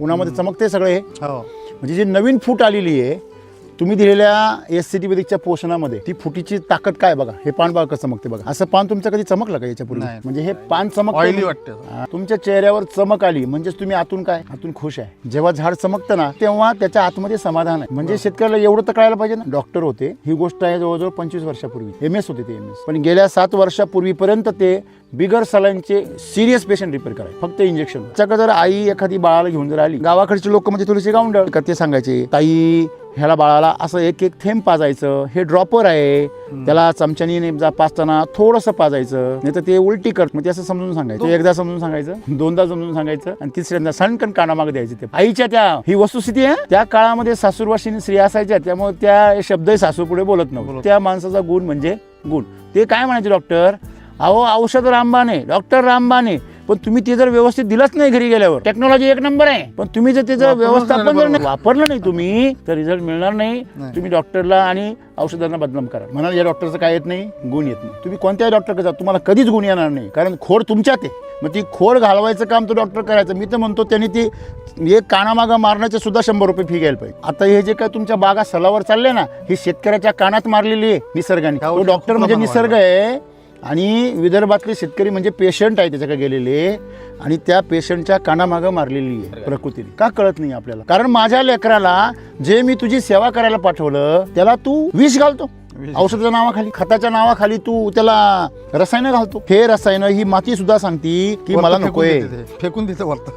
उन्हामध्ये चमकते सगळे. हे. हो म्हणजे जी नवीन फूट आलेली आहे तुम्ही दिलेल्या एस सी टी बेदिकच्या पोषणामध्ये ती फुटीची ताकद काय बघा? हे पान बघा कसं चमकते बघा? असं पान तुमचं कधी चमकलं का याच्यापूर्वी? नाही. म्हणजे हे पान चमक Oily वाटतं. तुमच्या चेहऱ्यावर चमक आली म्हणजेच तुम्ही आतून काय? आतून खुश आहे. जेव्हा झाड चमकतं ना तेव्हा त्याच्या आतमध्ये समाधान आहे. म्हणजे शेतकऱ्याला एवढं तर कळायला पाहिजे ना? डॉक्टर होते. ही गोष्ट आहे जवळजवळ पंचवीस वर्षापूर्वी. एम एस होते ते एम एस पण गेल्या सात वर्षापूर्वीपर्यंत ते बिगर सलाईनचे सिरियस पेशंट रिपेअर करायचे फक्त इंजेक्शन त्याच्याकडे जर आई एखादी बाळाला घेऊन जर आली गावाकडचे लोक म्हणजे थोडीशी गावंडळ का ते सांगायचे ताई ह्याला बाळाला असं एक एक थेंब पाजायचं हे ड्रॉपर आहे. त्याला चमच्यानी नेमजा पाजताना थोडंसं पाजायचं नाही तर ते उलटी करत मग ते असं समजून सांगायचं. एकदा समजून सांगायचं दोनदा समजून सांगायचं आणि तिसऱ्यांदा सणकण कानामागे द्यायचे ते. आईच्या त्या ही वस्तुस्थिती आहे त्या काळामध्ये सासूरवाशिनी स्त्रिया असायच्या त्यामुळे त्या शब्द सासू पुढे बोलत नव्हते. त्या माणसाचा गुण म्हणजे गुण. ते काय म्हणायचे डॉक्टर अहो औषध रामबाने डॉक्टर रामबाने पण तुम्ही ते जर व्यवस्थित दिलंच नाही घरी गेल्यावर. टेक्नॉलॉजी एक नंबर आहे. पण तुम्ही जर ते जर वापरलंच व्यवस्थापन नाही जर नाही- वापरलं नाही तुम्ही तर रिझल्ट मिळणार नाही. तुम्ही डॉक्टरला आणि औषधांना बदनाम करा. म्हणाल या डॉक्टरचं काय येत नाही? गुण येत नाही. तुम्ही कोणत्याही डॉक्टरकडे जा तुम्हाला कधीच गुण येणार नाही. कारण खोड तुमच्यात आहे. मग ती खोड घालवायचं काम तो डॉक्टर करायचं. मी तर म्हणतो त्यांनी ती एक कानामागं मारण्याचे सुद्धा शंभर रुपये फी घ्यायला पाहिजे. आता हे जे काय तुमच्या बागा सलावर चालले ना ही शेतकऱ्याच्या कानात मारलेली आहे निसर्गाने. डॉक्टर म्हणजे निसर्ग आहे. आणि विदर्भातले शेतकरी म्हणजे पेशंट आहे त्याच्याकडे गेलेले आणि त्या पेशंटच्या कानामागं मारलेली आहे प्रकृतीने. का कळत नाही आपल्याला? कारण माझ्या लेकराला जे मी तुझी सेवा करायला पाठवलं त्याला तू विष घालतो. औषधाच्या नावाखाली खताच्या नावाखाली तू त्याला रसायनं घालतो. हे रसायनं ही माती सुद्धा सांगती की मला नकोय. फेकून देते वरतं.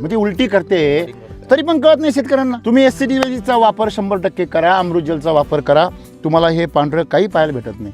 मग ती उलटी करते. तरी पण कळत नाही शेतकऱ्यांना. तुम्ही एस सी चा वापर शंभर टक्के करा अमृत जलचा वापर करा. तुम्हाला हे पांढरं काही पाहायला भेटत नाही.